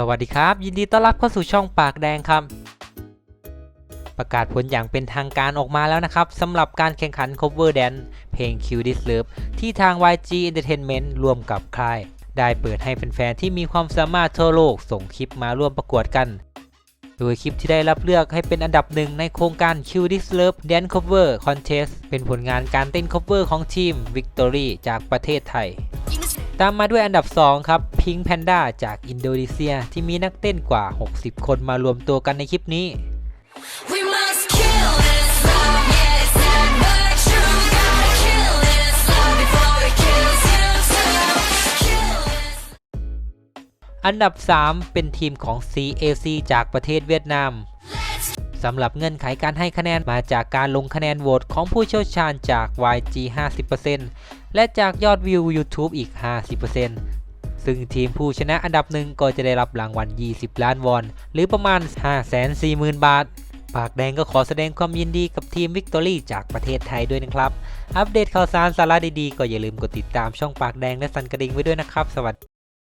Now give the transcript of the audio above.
สวัสดีครับ ยินดีต้อนรับเข้าสู่ช่องปากแดงครับ ประกาศผลอย่างเป็นทางการออกมาแล้วนะครับสำหรับการแข่งขัน cover dance เพลง Q This Love ที่ทาง YG Entertainment ร่วมกับค่าย ได้เปิดให้แฟนๆที่มีความสามารถทั่วโลกส่งคลิปมาร่วมประกวดกัน โดยคลิปที่ได้รับเลือกให้เป็นอันดับหนึ่งในโครงการ Q This Love Dance Cover Contest เป็นผลงานการเต้น cover ของทีม Victory จากประเทศไทย ตามมาด้วยอันดับ 2 ครับ Pink Panda จากอินโดนีเซียที่มีนักเต้นกว่า 60 คนมารวมตัวกันในคลิปนี้ We must kill this love, yeah, it's sad but true. Gotta kill this love before it kills you too. Kill this. อันดับ 3 เป็นทีมของ CAC จากประเทศเวียดนาม สำหรับเงื่อนไขการให้คะแนนมาจากการลงคะแนนโหวตของผู้เชี่ยวชาญจาก YG 50%และจากยอดวิว YouTube อีก 50%ซึ่งทีมผู้ชนะอันดับหนึ่งก็จะได้รับรางวัล 20 ล้านวอน หรือประมาณ 540,000 บาท ปากแดงก็ขอแสดงความยินดีกับทีมวิกตอรี่จากประเทศไทยด้วยนะครับ อัปเดตข่าวสารสาระดีๆ ก็อย่าลืมกดติดตามช่องปากแดงและสั่นกระดิ่งไว้ด้วยนะครับ สวัสดี